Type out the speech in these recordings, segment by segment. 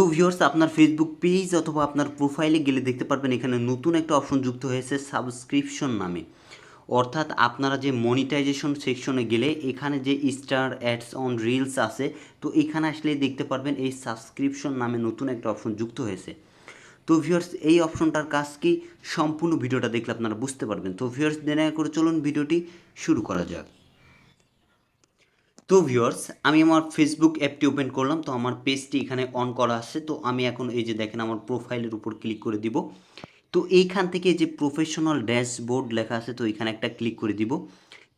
তো ভিউয়ার্স আপনার Facebook page অথবা আপনার প্রোফাইলে গেলে দেখতে পারবেন এখানে নতুন একটা অপশন যুক্ত হয়েছে সাবস্ক্রিপশন নামে। অর্থাৎ আপনারা যে মনিটাইজেশন সেকশনে গেলে এখানে যে স্টার অ্যাডস অন রিলস আছে, তো এখানে আসলে দেখতে পারবেন এই সাবস্ক্রিপশন নামে নতুন একটা অপশন যুক্ত হয়েছে। তো ভিউয়ার্স এই অপশনটার কাজ কি? সম্পূর্ণ ভিডিওটা দেখলে আপনারা বুঝতে পারবেন। তো ভিউয়ার্স দেনা করে চলুন ভিডিওটি শুরু করা যাক। তো ভিউয়ার্স আমি আমার ফেসবুক অ্যাপটি ওপেন করলাম, তো আমার পেজটি এখানে অন করা আছে, তো আমি এখন এই যে দেখেন আমার প্রোফাইলের উপর ক্লিক করে দিব। তো এইখান থেকে যে প্রফেশনাল ড্যাশবোর্ড লেখা আছে, তো এখানে একটা ক্লিক করে দিব।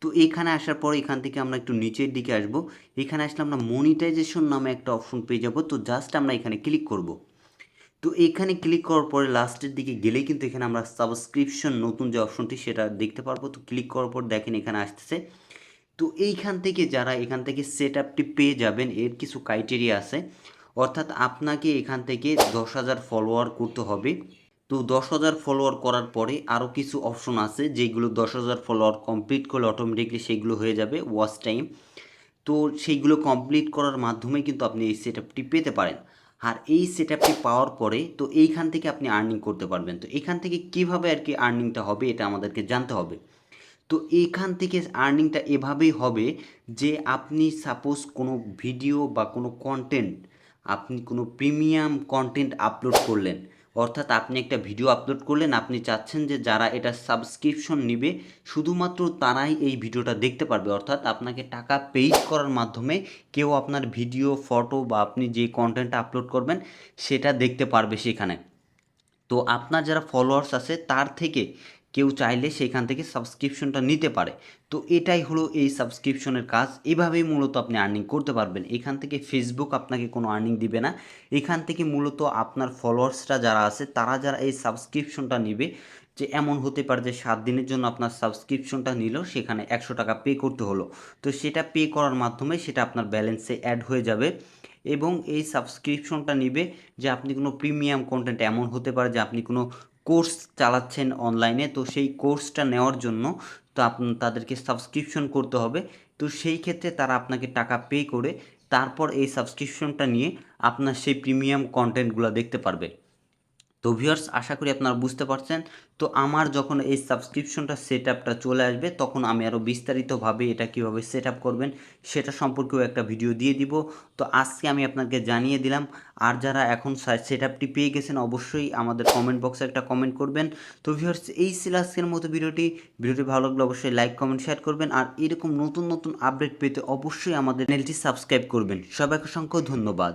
তো এখানে আসার পর এখান থেকে আমরা একটু নিচের দিকে আসব। এখানে আসলে আমরা মনিটাইজেশন নামে একটা অপশন পেয়ে যাব, তো জাস্ট আমরা এখানে ক্লিক করব। তো এখানে ক্লিক করার পরে লাস্টের দিকে গেলেই কিন্তু এখানে আমরা সাবস্ক্রিপশন নতুন যে অপশনটি সেটা দেখতে পারব। তো ক্লিক করার পর দেখেন এখানে আসতেছে। তো এইখান থেকে যারা এখান থেকে সেট আপটি পেয়ে যাবেন, এর কিছু ক্রাইটেরিয়া আছে। অর্থাৎ আপনাকে এখান থেকে দশ হাজার ফলোয়ার করতে হবে। তো দশ হাজার ফলোয়ার করার পরে আরও কিছু অপশন আছে, যেগুলো দশ হাজার ফলোয়ার কমপ্লিট করলে অটোমেটিকলি সেগুলো হয়ে যাবে ওয়াচ টাইম তো সেইগুলো কমপ্লিট করার মাধ্যমে কিন্তু আপনি এই সেট আপটি পেতে পারেন। আর এই সেট আপটি পাওয়ার পরে তো এইখান থেকে আপনি আর্নিং করতে পারবেন। তো এখান থেকে কীভাবে আর কি আর্নিংটা হবে, এটা আমাদেরকে জানতে হবে। তো এখান থেকে আর্নিংটা এভাবেই হবে যে আপনি সাপোজ কোনো ভিডিও বা কোনো কন্টেন্ট আপনি কোনো প্রিমিয়াম কন্টেন্ট আপলোড করলেন। অর্থাৎ আপনি একটা ভিডিও আপলোড করলেন, আপনি চাচ্ছেন যে যারা এটা সাবস্ক্রিপশন নিবে, শুধুমাত্র তারাই এই ভিডিওটা দেখতে পারবে। অর্থাৎ আপনাকে টাকা পেইড করার মাধ্যমে কেউ আপনার ভিডিও ফটো বা আপনি যে কন্টেন্টটা আপলোড করবেন, সেটা দেখতে পারবে সেখানে। তো আপনার যারা ফলোয়ার্স আছে, তার থেকে কেউ চাইলে সেখান থেকে সাবস্ক্রিপশনটা নিতে পারে। তো এটাই হলো এই সাবস্ক্রিপশনের কাজ। এভাবেই মূলত আপনি আর্নিং করতে পারবেন। এখান থেকে ফেসবুক আপনাকে কোনো আর্নিং দিবে না। এখান থেকে মূলত আপনার ফলোয়ার্সরা যারা আছে, তারা যারা এই সাবস্ক্রিপশনটা নিবে, যে এমন হতে পারে যে সাত দিনের জন্য আপনার সাবস্ক্রিপশনটা নিল, সেখানে একশো টাকা পে করতে হলো। তো সেটা পে করার মাধ্যমে সেটা আপনার ব্যালেন্সে অ্যাড হয়ে যাবে এবং এই সাবস্ক্রিপশনটা নিবে যে আপনি কোনো প্রিমিয়াম কন্টেন্ট এমন হতে পারে যে আপনি কোনো কোর্স চালাচ্ছেন অনলাইনে তো সেই কোর্সটা নেওয়ার জন্য তো আপনি তাদেরকে সাবস্ক্রিপশন করতে হবে। তো সেই ক্ষেত্রে তারা আপনাকে টাকা পে করে তারপর এই সাবস্ক্রিপশনটা নিয়ে আপনার সেই প্রিমিয়াম কন্টেন্টগুলো দেখতে পারবে। তো ভিউয়ার্স আশা করি আপনারা বুঝতে পারছেন। তো আমার যখন এই সাবস্ক্রিপশনটা সেট আপটা চলে আসবে, তখন আমি আরও বিস্তারিতভাবে এটা কীভাবে সেট আপ করবেন, সেটা সম্পর্কেও একটা ভিডিও দিয়ে দিব। তো আজকে আমি আপনাকে জানিয়ে দিলাম, আর যারা এখন সেট আপটি পেয়ে গেছেন, অবশ্যই আমাদের কমেন্ট বক্সে একটা কমেন্ট করবেন। তো ভিউয়ার্স এই সিলাসের মতো ভিডিওটি ভিডিওটি ভালো লাগলে অবশ্যই লাইক কমেন্ট শেয়ার করবেন। আর এরকম নতুন নতুন আপডেট পেতে অবশ্যই আমাদের চ্যানেলটি সাবস্ক্রাইব করবেন। সবাইকে অসংখ্য ধন্যবাদ।